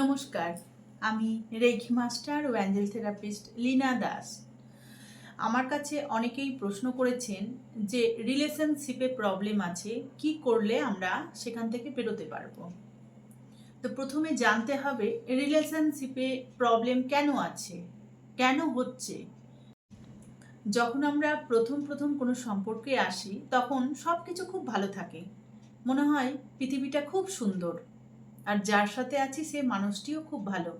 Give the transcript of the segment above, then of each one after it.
নমস্কার, আমি Reiki master ও অ্যাঞ্জেল থেরাপিস্ট লীনা দাস। আমার কাছে অনেকেই প্রশ্ন করেছেন যে রিলেশনশিপে প্রবলেম আছে, কি করলে আমরা সেখান থেকে বেরোতে পারব? তো প্রথমে জানতে হবে রিলেশনশিপে প্রবলেম কেন আছে? কেন হচ্ছে? যখন আমরা প্রথম প্রথম কোনো সম্পর্কে আসি, তখন সব কিছু খুব ভালো থাকে। মনে হয় পৃথিবীটা খুব সুন্দর। আর যার সাথে আছি সে মানুষটিও খুব ভালো।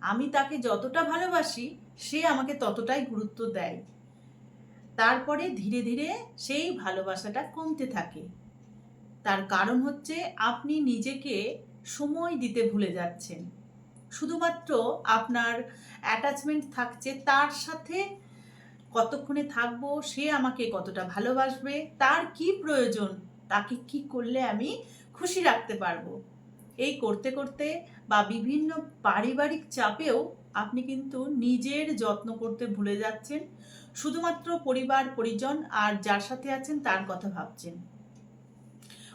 আমি তাকে যতটা ভালোবাসি, সে আমাকে ততটাই গুরুত্ব দেয়। তারপরে ধীরে ধীরে সেই ভালোবাসাটা কমতে থাকে। তার কারণ হচ্ছে আপনি নিজেকে সময় দিতে ভুলে যাচ্ছেন। শুধুমাত্র আপনার অ্যাটাচমেন্ট থাকছে, তার সাথে কতক্ষণে থাকব, সে আমাকে কতটা ভালোবাসবে, তার কি প্রয়োজন, তাকে কি করলে আমি খুশি রাখতে পারব? এই করতে করতে বা বিভিন্ন পারিবারিক চাপেও আপনি কিন্তু নিজের যত্ন করতে ভুলে যাচ্ছেন। শুধুমাত্র পরিবার, পরিজন আর যার সাথে আছেন তার কথা ভাবছেন।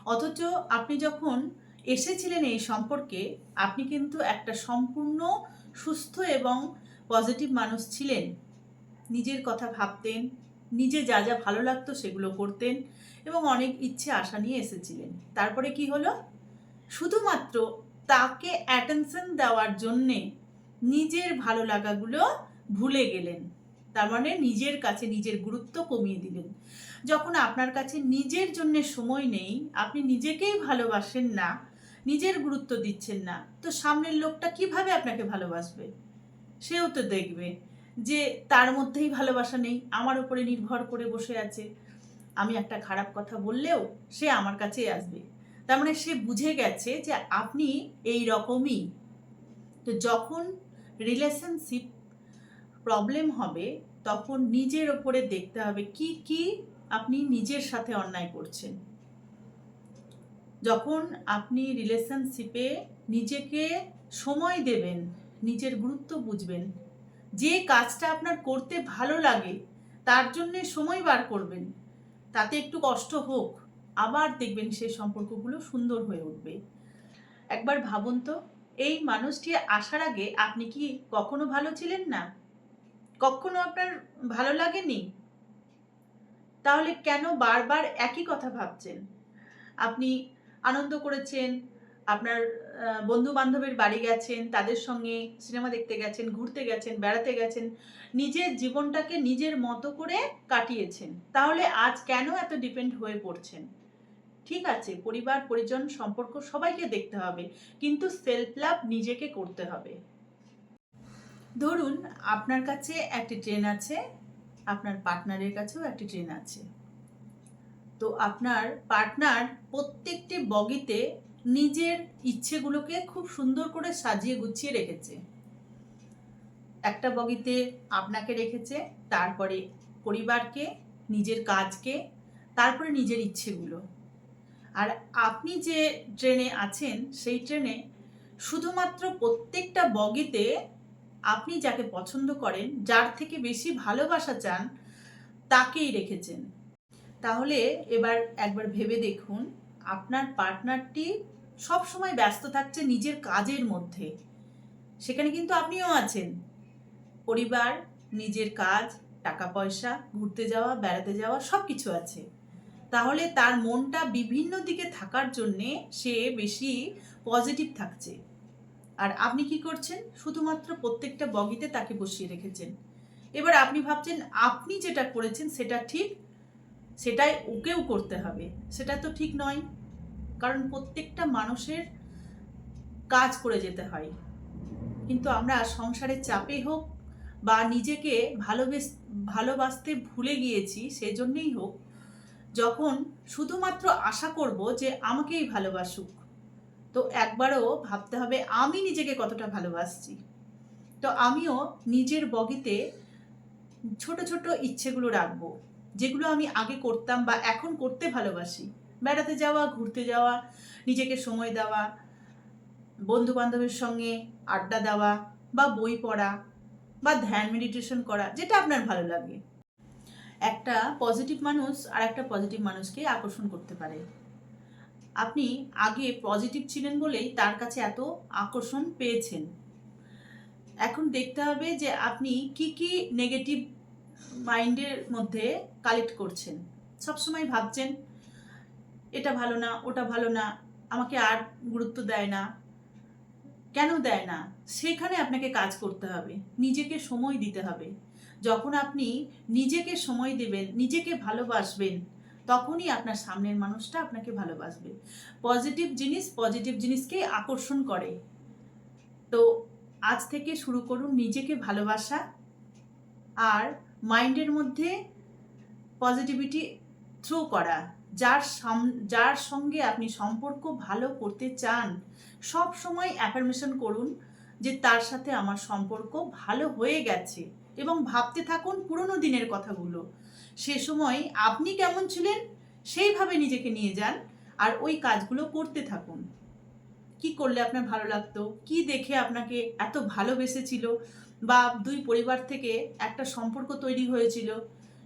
অথচ আপনি যখন এসেছিলেন এই সম্পর্কে, আপনি কিন্তু একটা সম্পূর্ণ সুস্থ এবং পজিটিভ মানুষ ছিলেন। নিজের কথা ভাবতেন, নিজে যা যা ভালো লাগতো সেগুলো করতেন এবং অনেক ইচ্ছে, আশা নিয়ে এসেছিলেন। তারপরে কি হলো? শুধুমাত্র তাকে অ্যাটেনশন দেওয়ার জন্যে নিজের ভালো লাগাগুলো ভুলে গেলেন। তার মানে নিজের কাছে নিজের গুরুত্ব কমিয়ে দিলেন। যখন আপনার কাছে নিজের জন্য সময় নেই, আপনি নিজেকেই ভালোবাসেন না, নিজের গুরুত্ব দিচ্ছেন না, তো সামনের লোকটা কীভাবে আপনাকে ভালোবাসবে? সেও তো দেখবে যে তার মধ্যেই ভালোবাসা নেই, আমার উপরে নির্ভর করে বসে আছে। আমি একটা খারাপ কথা বললেও সে আমার কাছেই আসবে। তার মানে সে বুঝে গেছে যে আপনি এই রকমই। তো যখন রিলেশনশিপ প্রবলেম হবে, তখন নিজের ওপরে দেখতে হবে কি কি আপনি নিজের সাথে অন্যায় করছেন। যখন আপনি রিলেশনশিপে নিজেকে সময় দেবেন, নিজের গুরুত্ব বুঝবেন, যে কাজটা আপনার করতে ভালো লাগে, তার জন্যে সময় বার করবেন, তাতে একটু কষ্ট হোক আবার দেখবেন সেই সম্পর্কগুলো সুন্দর হয়ে উঠবে। একবার ভাবুন তো, এই মানুষটি আসার আগে আপনি কি কখনো ভালো ছিলেন না? কখনো আপনার ভালো লাগেনি? তাহলে কেন বারবার একই কথা ভাবছেন? আপনি আনন্দ করেছেন, আপনার বন্ধু বান্ধবের বাড়ি গেছেন, তাদের সঙ্গে সিনেমা দেখতে গেছেন, ঘুরতে গেছেন, বেড়াতে গেছেন, নিজের জীবনটাকে নিজের মতো করে কাটিয়েছেন। তাহলে আজ কেন এত ডিপেন্ড হয়ে পড়ছেন? ঠিক আছে, পরিবার, পরিজন, সম্পর্ক সবাইকে দেখতে হবে, কিন্তু সেলফ লাভ নিজেকে করতে হবে। ধরুন, আপনার কাছে একটি ট্রেন আছে, আপনার পার্টনারের কাছেও একটি ট্রেন আছে। তো আপনার পার্টনার প্রত্যেকটি বগিতে নিজের ইচ্ছেগুলোকে খুব সুন্দর করে সাজিয়ে গুছিয়ে রেখেছে। একটা বগিতে আপনাকে রেখেছে, তারপরে পরিবারকে, নিজের কাজকে, তারপরে নিজের ইচ্ছেগুলো। আর আপনি যে ট্রেনে আছেন, সেই ট্রেনে শুধুমাত্র প্রত্যেকটা বগিতে আপনি যাকে পছন্দ করেন, যার থেকে বেশি ভালোবাসা চান, তাকেই রেখেছেন। তাহলে এবার একবার ভেবে দেখুন, আপনার পার্টনারটি সব সময় ব্যস্ত থাকছে নিজের কাজের মধ্যে। সেখানে কিন্তু আপনিও আছেন। পরিবার, নিজের কাজ টাকা পয়সা ঘুরতে যাওয়া, বেড়াতে যাওয়া সব কিছু আছে। তাহলে তার মনটা বিভিন্ন দিকে থাকার জন্যে সে বেশি পজিটিভ থাকছে। আর আপনি কি করছেন? শুধুমাত্র প্রত্যেকটা বগিতে তাকে বসিয়ে রেখেছেন। এবার আপনি ভাবছেন, আপনি যেটা করেছেন সেটা ঠিক, সেটাই ওকেও করতে হবে। সেটা তো ঠিক নয়। কারণ প্রত্যেকটা মানুষের কাজ করে যেতে হয়। কিন্তু আমরা সংসারের চাপে হোক বা নিজেকে ভালোবেস, ভালোবাসতে ভুলে গিয়েছি, সেজন্যই হোক যখন শুধুমাত্র আশা করব যে আমাকেই ভালোবাসুক, তো একবারও ভাবতে হবে আমি নিজেকে কতটা ভালোবাসছি। তো আমিও নিজের বগিতে ছোট ছোট ইচ্ছেগুলো রাখব, যেগুলো আমি আগে করতাম বা এখন করতে ভালোবাসি। বেড়াতে যাওয়া, ঘুরতে যাওয়া, নিজেকে সময় দেওয়া বন্ধু বান্ধবের সঙ্গে আড্ডা দেওয়া বা বই পড়া বা ধ্যান, মেডিটেশন করা, যেটা আপনার ভালো লাগে। একটা পজিটিভ মানুষ আর একটা পজিটিভ মানুষকে আকর্ষণ করতে পারে। আপনি আগে পজিটিভ ছিলেন বলেই তার কাছে এত আকর্ষণ পেয়েছেন। এখন দেখতে হবে যে আপনি কি কি নেগেটিভ মাইন্ডের মধ্যে কালেক্ট করছেন। সবসময় ভাবছেন, এটা ভালো না, ওটা ভালো না, আমাকে আর গুরুত্ব দেয় না। কেন দেয় না? সেখানে আপনাকে কাজ করতে হবে। নিজেকে সময় দিতে হবে। যখন আপনি নিজেকে সময় দেবেন, নিজেকে ভালোবাসবেন, তখনই আপনার সামনের মানুষটা আপনাকে ভালোবাসবে। পজিটিভ জিনিস পজিটিভ জিনিসকেই আকর্ষণ করে। তো আজ থেকে শুরু করুন নিজেকে ভালোবাসা আর মাইন্ডের মধ্যে পজিটিভিটি থ্রো করা। যার সাম- যার সঙ্গে আপনি সম্পর্ক ভালো করতে চান সব সময় অ্যাফার্মেশন করুন যে তার সাথে আমার সম্পর্ক ভালো হয়ে গেছে। এবং ভাবতে থাকুন পুরনো দিনের কথাগুলো। সে সময় আপনি কেমন ছিলেন, সেইভাবে নিজেকে নিয়ে যান আর ওই কাজগুলো করতে থাকুন। কি করলে আপনার ভালো লাগতো? কি দেখে আপনাকে এত ভালোবেসেছিল? বা দুই পরিবার থেকে একটা সম্পর্ক তৈরি হয়েছিল?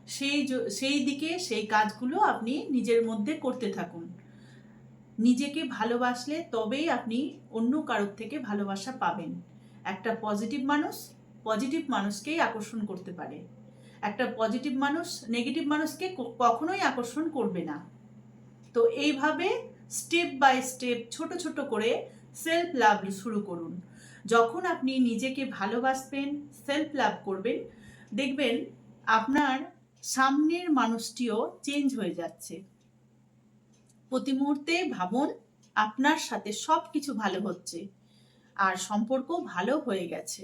সেই সেই দিকে সেই কাজগুলো আপনি নিজের মধ্যে করতে থাকুন। নিজেকে ভালোবাসলে তবেই আপনি অন্য কারোর থেকে ভালোবাসা পাবেন। একটা পজিটিভ মানুষ পজিটিভ মানুষকেই আকর্ষণ করতে পারে। একটা পজিটিভ মানুষ নেগেটিভ মানুষকে কখনোই আকর্ষণ করবে না। তো এইভাবে স্টেপ বাই স্টেপ ছোট ছোট করে সেলফ লাভ শুরু করুন। যখন আপনি নিজেকে ভালোবাসবেন সেলফ লাভ করবেন, দেখবেন আপনার সামনের মানুষটিও চেঞ্জ হয়ে যাচ্ছে। প্রতি মুহূর্তে ভাবুন আপনার সাথে সব কিছু ভালো হচ্ছে, আর সম্পর্ক ভালো হয়ে গেছে।